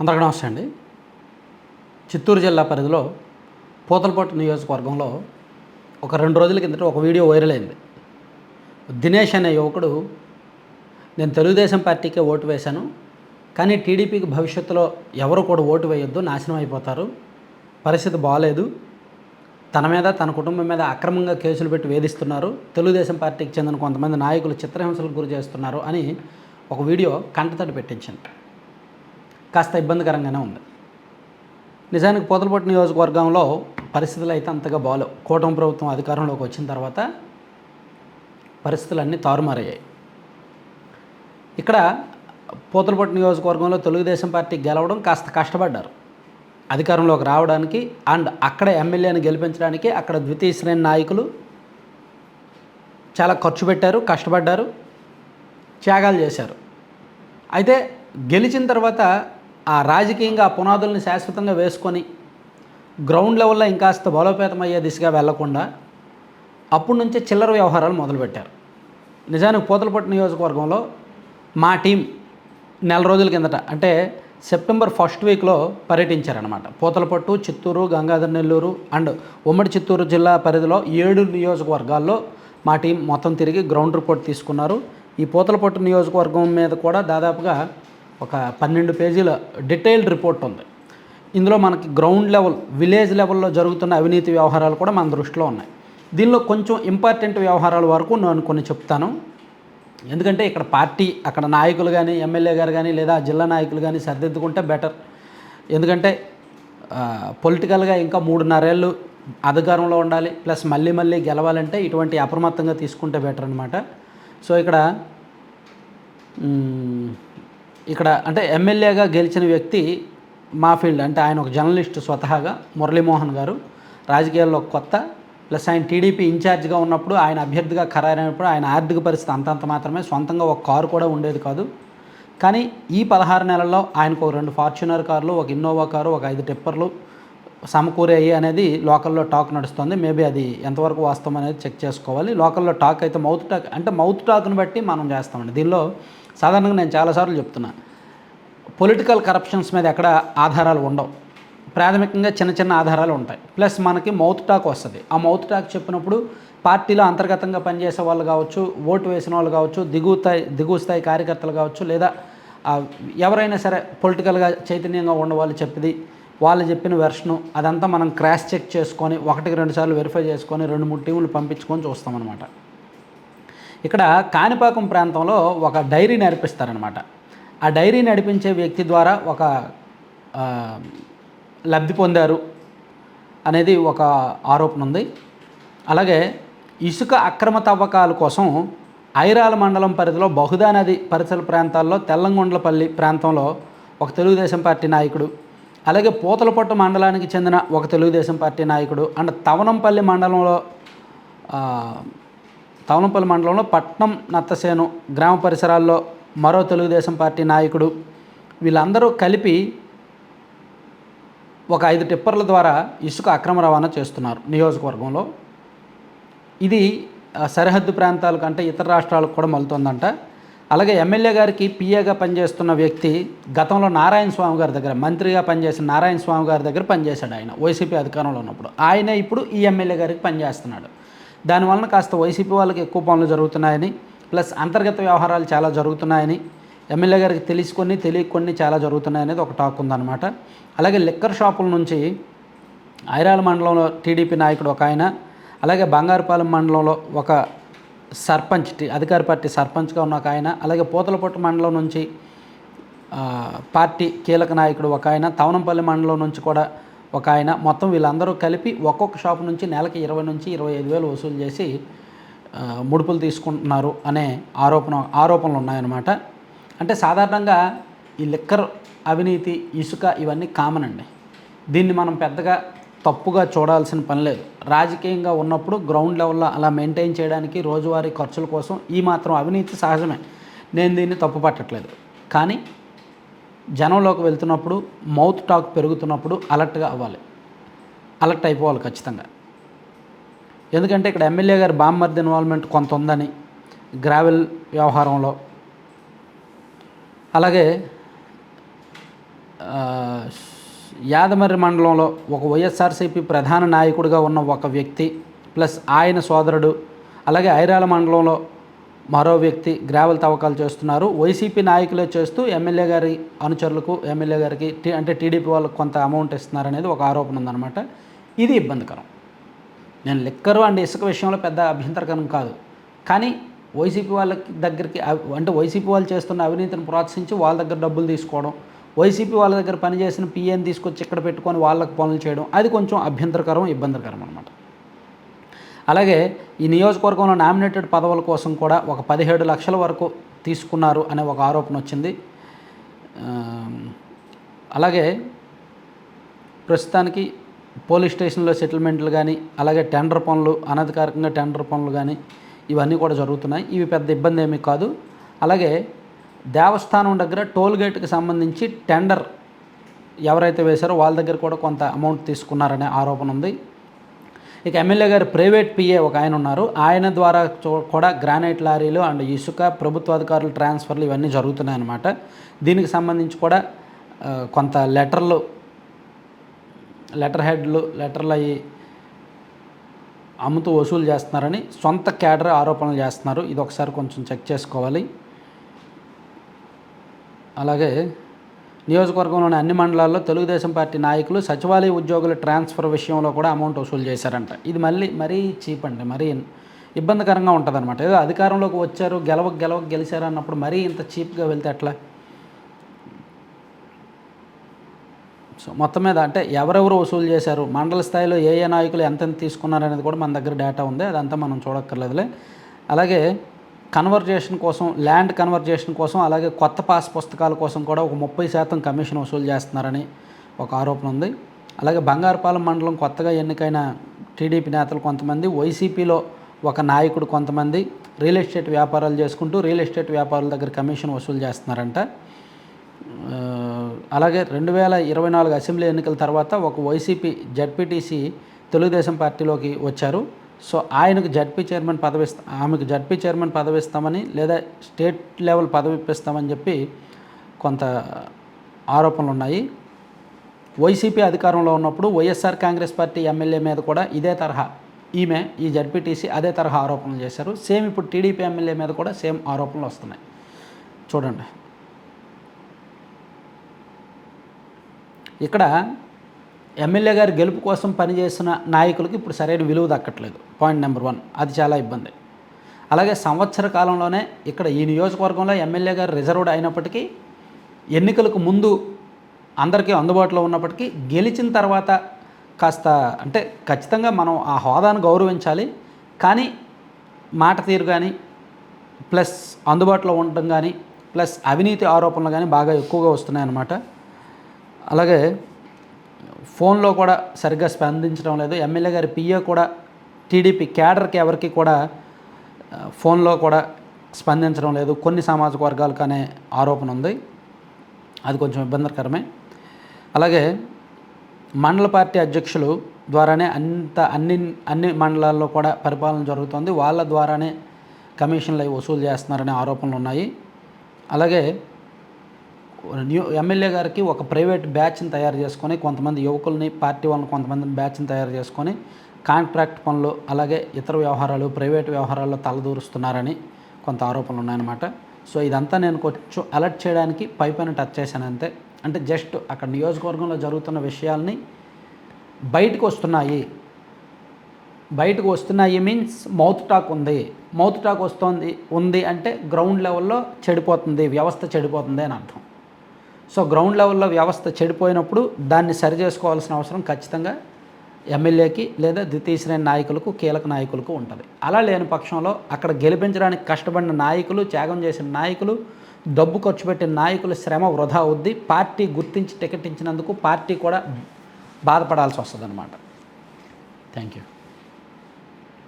అందరికీ నమస్తే అండి. చిత్తూరు జిల్లా పరిధిలో పూతలపట్టు నియోజకవర్గంలో ఒక రెండు రోజుల కిందట ఒక వీడియో వైరల్ అయింది. దినేష్ అనే యువకుడు నేను తెలుగుదేశం పార్టీకే ఓటు వేశాను కానీ టీడీపీకి భవిష్యత్తులో ఎవరు కూడా ఓటు వేయొద్దు నాశనం అయిపోతారు పరిస్థితి బాగాలేదు తన మీద తన కుటుంబం మీద అక్రమంగా కేసులు పెట్టి వేధిస్తున్నారు తెలుగుదేశం పార్టీకి చెందిన కొంతమంది నాయకులు చిత్రహింసలకు గురి చేస్తున్నారు అని ఒక వీడియో కంటతడి పెట్టించింది. కాస్త ఇబ్బందికరంగానే ఉంది. నిజానికి పోతలపట్టు నియోజకవర్గంలో పరిస్థితులు అయితే అంతగా బాగాలేవు. కూటమి ప్రభుత్వం అధికారంలోకి వచ్చిన తర్వాత పరిస్థితులన్నీ తారుమారయ్యాయి. ఇక్కడ పోతలపట్టు నియోజకవర్గంలో తెలుగుదేశం పార్టీ గెలవడం కాస్త కష్టపడ్డారు. అధికారంలోకి రావడానికి అండ్ అక్కడ ఎమ్మెల్యేని గెలిపించడానికి అక్కడ ద్వితీయ శ్రేణి నాయకులు చాలా ఖర్చు పెట్టారు కష్టపడ్డారు త్యాగాలు చేశారు. అయితే గెలిచిన తర్వాత ఆ రాజకీయంగా ఆ పునాదుల్ని శాశ్వతంగా వేసుకొని గ్రౌండ్ లెవెల్లో ఇంకాస్త బలోపేతం అయ్యే దిశగా వెళ్ళకుండా అప్పటి నుంచే చిల్లర వ్యవహారాలు మొదలుపెట్టారు. నిజానికి పూతలపట్టు నియోజకవర్గంలో మా టీం నెల రోజుల కిందట అంటే సెప్టెంబర్ ఫస్ట్ వీక్లో పర్యటించారనమాట పూతలపట్టు చిత్తూరు గంగాధర నెల్లూరు అండ్ ఉమ్మడి చిత్తూరు జిల్లా పరిధిలో ఏడు నియోజకవర్గాల్లో మా టీం మొత్తం తిరిగి గ్రౌండ్ రిపోర్ట్ తీసుకున్నారు. ఈ పూతలపట్టు నియోజకవర్గం మీద కూడా దాదాపుగా ఒక పన్నెండు పేజీల డీటెయిల్డ్ రిపోర్ట్ ఉంది. ఇందులో మనకి గ్రౌండ్ లెవెల్ విలేజ్ లెవెల్లో జరుగుతున్న అవినీతి వ్యవహారాలు కూడా మన దృష్టిలో ఉన్నాయి. దీనిలో కొంచెం ఇంపార్టెంట్ వ్యవహారాల వరకు నేను కొన్ని చెప్తాను. ఎందుకంటే ఇక్కడ పార్టీ అక్కడ నాయకులు కానీ ఎమ్మెల్యే గారు కానీ లేదా జిల్లా నాయకులు కానీ సర్దిద్దుకుంటే బెటర్. ఎందుకంటే పొలిటికల్గా ఇంకా మూడున్నరేళ్ళు అధికారంలో ఉండాలి ప్లస్ మళ్ళీ మళ్ళీ గెలవాలంటే ఇటువంటి అప్రమత్తంగా తీసుకుంటే బెటర్ అనమాట సో ఇక్కడ ఇక్కడ అంటే ఎమ్మెల్యేగా గెలిచిన వ్యక్తి మా ఫీల్డ్ అంటే ఆయన ఒక జర్నలిస్ట్ స్వతహాగా మురళీమోహన్ గారు. రాజకీయాల్లో కొత్త. ప్లస్ ఆయన టీడీపీ ఇన్ఛార్జ్గా ఉన్నప్పుడు ఆయన అభ్యర్థిగా ఖరారైనప్పుడు ఆయన ఆర్థిక పరిస్థితి అంతంత మాత్రమే సొంతంగా ఒక కారు కూడా ఉండేది కాదు. కానీ ఈ పదహారు నెలల్లో ఆయనకు ఒక రెండు ఫార్చునర్ కార్లు ఒక ఇన్నోవా కారు ఒక ఐదు టిప్పర్లు సమకూరాయి అనేది లోకల్లో టాక్ నడుస్తుంది. మేబీ అది ఎంతవరకు వాస్తవం అనేది చెక్ చేసుకోవాలి. లోకల్లో టాక్ అయితే మౌత్ టాక్ అంటే మౌత్ టాక్ని బట్టి మనం చేస్తామండి. దీనిలో సాధారణంగా నేను చాలాసార్లు చెప్తున్నా. పొలిటికల్ కరప్షన్స్ మీద ఎక్కడ ఆధారాలు ఉండవు. ప్రాథమికంగా చిన్న చిన్న ఆధారాలు ఉంటాయి. ప్లస్ మనకి మౌత్ టాక్ వస్తుంది. ఆ మౌత్ టాక్ చెప్పినప్పుడు పార్టీలో అంతర్గతంగా పనిచేసే వాళ్ళు కావచ్చు ఓటు వేసిన వాళ్ళు కావచ్చు దిగువ స్థాయి దిగువ స్థాయి కార్యకర్తలు కావచ్చు లేదా ఎవరైనా సరే పొలిటికల్గా చైతన్యంగా ఉన్న వాళ్ళు వాళ్ళు చెప్పిన వెర్షను అదంతా మనం క్రాస్ చెక్ చేసుకొని ఒకటికి రెండు సార్లు వెరిఫై చేసుకొని రెండు మూడు టీములు పంపించుకొని చూస్తామన్నమాట. ఇక్కడ కాణిపాకం ప్రాంతంలో ఒక డైరీ నడిపిస్తారనమాట ఆ డైరీ నడిపించే వ్యక్తి ద్వారా ఒక లబ్ధి పొందారు అనేది ఒక ఆరోపణ ఉంది. అలాగే ఇసుక అక్రమ తవ్వకాల కోసం ఐరాల మండలం పరిధిలో బహుదా నది పరిసర ప్రాంతాల్లో తెల్లంగొండలపల్లి ప్రాంతంలో ఒక తెలుగుదేశం పార్టీ నాయకుడు అలాగే పూతలపట్టు మండలానికి చెందిన ఒక తెలుగుదేశం పార్టీ నాయకుడు అండ్ తవనంపల్లి మండలంలో తవనపల్లి మండలంలో పట్నం నత్తసేను గ్రామ పరిసరాల్లో మరో తెలుగుదేశం పార్టీ నాయకుడు. వీళ్ళందరూ కలిపి ఒక ఐదు టిప్పర్ల ద్వారా ఇసుక అక్రమ రవాణా చేస్తున్నారు నియోజకవర్గంలో. ఇది సరిహద్దు ప్రాంతాల కంటే ఇతర రాష్ట్రాలకు కూడా మలుతుందంట. అలాగే ఎమ్మెల్యే గారికి పిఏగా పనిచేస్తున్న వ్యక్తి గతంలో నారాయణ స్వామి గారి దగ్గర మంత్రిగా పనిచేసిన నారాయణ స్వామి గారి దగ్గర పనిచేశాడు ఆయన వైసీపీ అధికారంలో ఉన్నప్పుడు. ఆయన ఇప్పుడు ఈ ఎమ్మెల్యే గారికి పనిచేస్తున్నాడు. దానివలన కాస్త వైసీపీ వాళ్ళకి ఎక్కువ పనులు జరుగుతున్నాయని ప్లస్ అంతర్గత వ్యవహారాలు చాలా జరుగుతున్నాయని ఎమ్మెల్యే గారికి తెలుసుకొని తెలియకొని చాలా జరుగుతున్నాయి అనేది ఒక టాక్ ఉందన్నమాట. అలాగే లిక్కర్ షాపుల నుంచి ఐరాల మండలంలో టీడీపీ నాయకుడు ఒక ఆయన అలాగే బంగారుపాలెం మండలంలో ఒక సర్పంచ్ టి- అధికార పార్టీ సర్పంచ్గా ఉన్న ఒక ఆయన అలాగే పూతలపట్టు మండలం నుంచి పార్టీ కీలక నాయకుడు ఒక ఆయన తవనంపల్లి మండలం నుంచి కూడా ఒక ఆయన మొత్తం వీళ్ళందరూ కలిపి ఒక్కొక్క షాప్ నుంచి నెలకి ఇరవై నుంచి ఇరవై ఐదు వేలు వసూలు చేసి ముడుపులు తీసుకుంటున్నారు అనే ఆరోపణ ఆరోపణలు ఉన్నాయన్నమాట. అంటే సాధారణంగా ఈ లిక్కర్ అవినీతి ఇసుక ఇవన్నీ కామన్ అండి. దీన్ని మనం పెద్దగా తప్పుగా చూడాల్సిన పని లేదు. రాజకీయంగా ఉన్నప్పుడు గ్రౌండ్ లెవెల్లో అలా మెయింటైన్ చేయడానికి రోజువారీ ఖర్చుల కోసం ఈ మాత్రం అవినీతి సహజమే. నేను దీన్ని తప్పు పట్టట్లేదు కానీ జనంలోకి వెళ్తున్నప్పుడు మౌత్ టాక్ పెరుగుతున్నప్పుడు అలర్ట్గా అవ్వాలి. అలర్ట్ అయిపోవాలి ఖచ్చితంగా. ఎందుకంటే ఇక్కడ ఎమ్మెల్యే గారి బామ్మర్ది ఇన్వాల్వ్మెంట్ కొంత ఉందని గ్రావెల్ వ్యవహారంలో. అలాగే యాదమరి యాదమర్రి మండలంలో ఒక వైఎస్ఆర్సీపీ ప్రధాన నాయకుడిగా ఉన్న ఒక వ్యక్తి ప్లస్ ఆయన సోదరుడు అలాగే ఐరాల మండలంలో మరో వ్యక్తి గ్రావెల్ తవ్వకాలు చేస్తున్నారు. వైసీపీ నాయకులే చేస్తూ ఎమ్మెల్యే గారి అనుచరులకు ఎమ్మెల్యే గారికి అంటే టీడీపీ వాళ్ళకు కొంత అమౌంట్ ఇస్తున్నారనేది ఒక ఆరోపణ ఉందన్నమాట. ఇది ఇబ్బందికరం. నేను లిక్కరు అండ్ ఇసుక విషయంలో పెద్ద అభ్యంతరకరం కాదు. కానీ వైసీపీ వాళ్ళకి దగ్గరికి అంటే వైసీపీ వాళ్ళు చేస్తున్న అవినీతిని ప్రోత్సహించి వాళ్ళ దగ్గర డబ్బులు తీసుకోవడం వైసీపీ వాళ్ళ దగ్గర పనిచేసిన పిఎన్ తీసుకొచ్చి ఇక్కడ పెట్టుకొని వాళ్ళకి పనులు చేయడం అది కొంచెం అభ్యంతరకరం ఇబ్బందికరం అనమాట అలాగే ఈ నియోజకవర్గంలో నామినేటెడ్ పదవుల కోసం కూడా ఒక పదిహేడు లక్షల వరకు తీసుకున్నారు అనే ఒక ఆరోపణ వచ్చింది. అలాగే ప్రస్తుతానికి పోలీస్ స్టేషన్లో సెటిల్మెంట్లు కానీ అలాగే టెండర్ పనులు అనధికారికంగా టెండర్ పనులు కానీ ఇవన్నీ కూడా జరుగుతున్నాయి. ఇవి పెద్ద ఇబ్బంది ఏమీ కాదు. అలాగే దేవస్థానం దగ్గర టోల్ గేట్కి సంబంధించి టెండర్ ఎవరైతే వేశారో వాళ్ళ దగ్గర కూడా కొంత అమౌంట్ తీసుకున్నారనే ఆరోపణ ఉంది. ఇక ఎమ్మెల్యే గారు ప్రైవేట్ పిఏ ఒక ఆయన ఉన్నారు. ఆయన ద్వారా చూ- కూడా గ్రానైట్ లారీలు అండ్ ఇసుక ప్రభుత్వ అధికారులు ట్రాన్స్ఫర్లు ఇవన్నీ జరుగుతున్నాయి అన్నమాట. దీనికి సంబంధించి కూడా కొంత లెటర్లు లెటర్ హెడ్లు లెటర్లు అయ్యి అమ్ముతూ వసూలు చేస్తున్నారని సొంత క్యాడర్ ఆరోపణలు చేస్తున్నారు. ఇది ఒకసారి కొంచెం చెక్ చేసుకోవాలి. అలాగే నియోజకవర్గంలోని అన్ని మండలాల్లో తెలుగుదేశం పార్టీ నాయకులు సచివాలయ ఉద్యోగుల ట్రాన్స్ఫర్ విషయంలో కూడా అమౌంట్ వసూలు చేశారంట. ఇది మళ్ళీ మరీ చీప్ అండి మరీ ఇబ్బందికరంగా ఉంటుంది అనమాట ఏదో అధికారంలోకి వచ్చారు గెలవ గెలవ గెలిచారు అన్నప్పుడు మరీ ఇంత చీప్గా వెళ్తే ఎట్లా? సో మొత్తం మీద అంటే ఎవరెవరు వసూలు చేశారు మండల స్థాయిలో ఏ ఏ నాయకులు ఎంతెంత తీసుకున్నారు అనేది కూడా మన దగ్గర డేటా ఉంది అదంతా మనం చూడక్కర్లేదులే. అలాగే కన్వర్జేషన్ కోసం ల్యాండ్ కన్వర్జేషన్ కోసం అలాగే కొత్త పాస్ పుస్తకాల కోసం కూడా ఒక ముప్పై శాతం కమిషన్ వసూలు చేస్తున్నారని ఒక ఆరోపణ ఉంది. అలాగే బంగారుపాలెం మండలం కొత్తగా ఎన్నికైన టీడీపీ నేతలు కొంతమంది వైసీపీలో ఒక నాయకుడు కొంతమంది రియల్ ఎస్టేట్ వ్యాపారాలు చేసుకుంటూ రియల్ ఎస్టేట్ వ్యాపారుల దగ్గర కమిషన్ వసూలు చేస్తున్నారంట. అలాగే రెండు వేల ఇరవై నాలుగు అసెంబ్లీ ఎన్నికల తర్వాత ఒక వైసీపీ జడ్పీటీసీ తెలుగుదేశం పార్టీలోకి వచ్చారు. సో ఆయనకు జడ్పీ చైర్మన్ పదవి ఆమెకు జడ్పీ చైర్మన్ పదవి ఇస్తామని లేదా స్టేట్ లెవెల్ పదవి ఇప్పిస్తామని చెప్పి కొంత ఆరోపణలు ఉన్నాయి. వైసీపీ అధికారంలో ఉన్నప్పుడు వైఎస్ఆర్ కాంగ్రెస్ పార్టీ ఎమ్మెల్యే మీద కూడా ఇదే తరహా ఈమె ఈ జడ్పీటీసీ అదే తరహా ఆరోపణలు చేశారు. సేమ్ ఇప్పుడు టీడీపీ ఎమ్మెల్యే మీద కూడా సేమ్ ఆరోపణలు వస్తున్నాయి. చూడండి. ఇక్కడ ఎమ్మెల్యే గారి గెలుపు కోసం పనిచేసిన నాయకులకు ఇప్పుడు సరైన విలువ దక్కట్లేదు. పాయింట్ నెంబర్ వన్ అది చాలా ఇబ్బంది. అలాగే సంవత్సర కాలంలోనే ఇక్కడ ఈ నియోజకవర్గంలో ఎమ్మెల్యే గారు రిజర్వ్డ్ అయినప్పటికీ ఎన్నికలకు ముందు అందరికీ అందుబాటులో ఉన్నప్పటికీ గెలిచిన తర్వాత కాస్త అంటే ఖచ్చితంగా మనం ఆ హోదాను గౌరవించాలి. కానీ మాట తీరు కానీ ప్లస్ అందుబాటులో ఉండడం కానీ ప్లస్ అవినీతి ఆరోపణలు కానీ బాగా ఎక్కువగా వస్తున్నాయన్నమాట. అలాగే ఫోన్లో కూడా సరిగ్గా స్పందించడం లేదు. ఎమ్మెల్యే గారి పిఏ కూడా టీడీపీ క్యాడర్కి ఎవరికి కూడా ఫోన్లో కూడా స్పందించడం లేదు. కొన్ని సామాజిక వర్గాలకు అనే ఆరోపణ ఉంది. అది కొంచెం ఇబ్బందికరమే. అలాగే మండల పార్టీ అధ్యక్షులు ద్వారానే అంత అన్ని అన్ని మండలాల్లో కూడా పరిపాలన జరుగుతుంది. వాళ్ళ ద్వారానే కమిషన్లు అవి వసూలు చేస్తున్నారనే ఆరోపణలు ఉన్నాయి. అలాగే న్యూ ఎమ్మెల్యే గారికి ఒక ప్రైవేట్ బ్యాచ్ని తయారు చేసుకొని కొంతమంది యువకుల్ని పార్టీ వాళ్ళని కొంతమంది బ్యాచ్ని తయారు చేసుకొని కాంట్రాక్ట్ పనులు అలాగే ఇతర వ్యవహారాలు ప్రైవేట్ వ్యవహారాల్లో తలదూరుస్తున్నారని కొంత ఆరోపణలు ఉన్నాయన్నమాట. సో ఇదంతా నేను కొంచెం అలర్ట్ చేయడానికి పై పైన టచ్ చేశాను అంతే. అంటే జస్ట్ అక్కడ నియోజకవర్గంలో జరుగుతున్న విషయాల్ని బయటకు వస్తున్నాయి. బయటకు వస్తున్నాయి మీన్స్ మౌత్ టాక్ ఉంది. మౌత్ టాక్ వస్తుంది ఉంది అంటే గ్రౌండ్ లెవెల్లో చెడిపోతుంది వ్యవస్థ చెడిపోతుంది అని అర్థం. సో గ్రౌండ్ లెవెల్లో వ్యవస్థ చెడిపోయినప్పుడు దాన్ని సరి చేసుకోవాల్సిన అవసరం ఖచ్చితంగా ఎమ్మెల్యేకి లేదా ద్వితీయ శ్రేణి నాయకులకు కీలక నాయకులకు ఉంటుంది. అలా లేని పక్షంలో అక్కడ గెలిపించడానికి కష్టపడిన నాయకులు త్యాగం చేసిన నాయకులు డబ్బు ఖర్చు పెట్టిన నాయకుల శ్రమ వృధా అవుద్ది. పార్టీ గుర్తించి టికెట్ ఇచ్చినందుకు పార్టీ కూడా బాధపడాల్సి వస్తుంది అనమాట థ్యాంక్ యూ